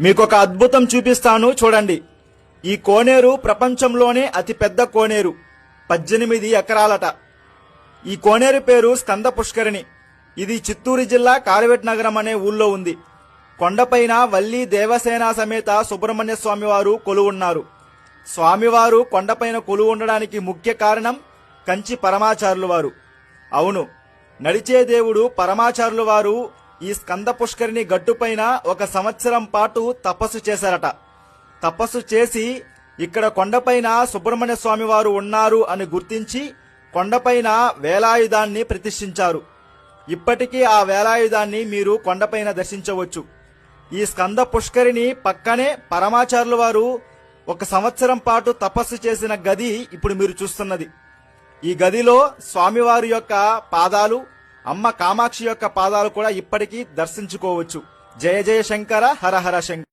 మీకు ఒక అద్భుతం చూపిస్తాను. చూడండి. ఈ కోనేరు ప్రపంచంలోనే అతి పెద్ద కోనేరు. పద్దెనిమిది ఎకరాలట. ఈ కోనేరు పేరు స్కంద పుష్కరిణి ఇది చిత్తూరు జిల్లా కారవేట్ నగరం అనే ఊళ్ళో ఉంది. కొండపైన వల్లి దేవసేన సమేత సుబ్రహ్మణ్య స్వామివారు కొలువున్నారు. స్వామివారు కొండపైన కొలువు ఉండడానికి ముఖ్య కారణం కంచి పరమాచారులు వారు. అవును. నడిచే దేవుడు పరమాచారులు వారు ఈ స్కంద పుష్కరిణి గట్టుపైన ఒక సంవత్సరం పాటు తపస్సు చేశారట. తపస్సు చేసి ఇక్కడ కొండపైన సుబ్రహ్మణ్య స్వామి వారు ఉన్నారు అని గుర్తించి కొండపైన వేలాయుధాన్ని ప్రతిష్ఠించారు. ఇప్పటికీ ఆ వేలాయుధాన్ని మీరు కొండపైన దర్శించవచ్చు. ఈ స్కంద పుష్కరిణి పక్కనే పరమాచారుల వారు ఒక సంవత్సరం పాటు తపస్సు చేసిన గది ఇప్పుడు మీరు చూస్తున్నది. ఈ గదిలో స్వామివారి యొక్క పాదాలు అమ్మ కామాక్షి యొక్క పాదాలు కూడా ఇప్పటికీ దర్శించుకోవచ్చు. జయ జయ శంకర హర హర శంకర.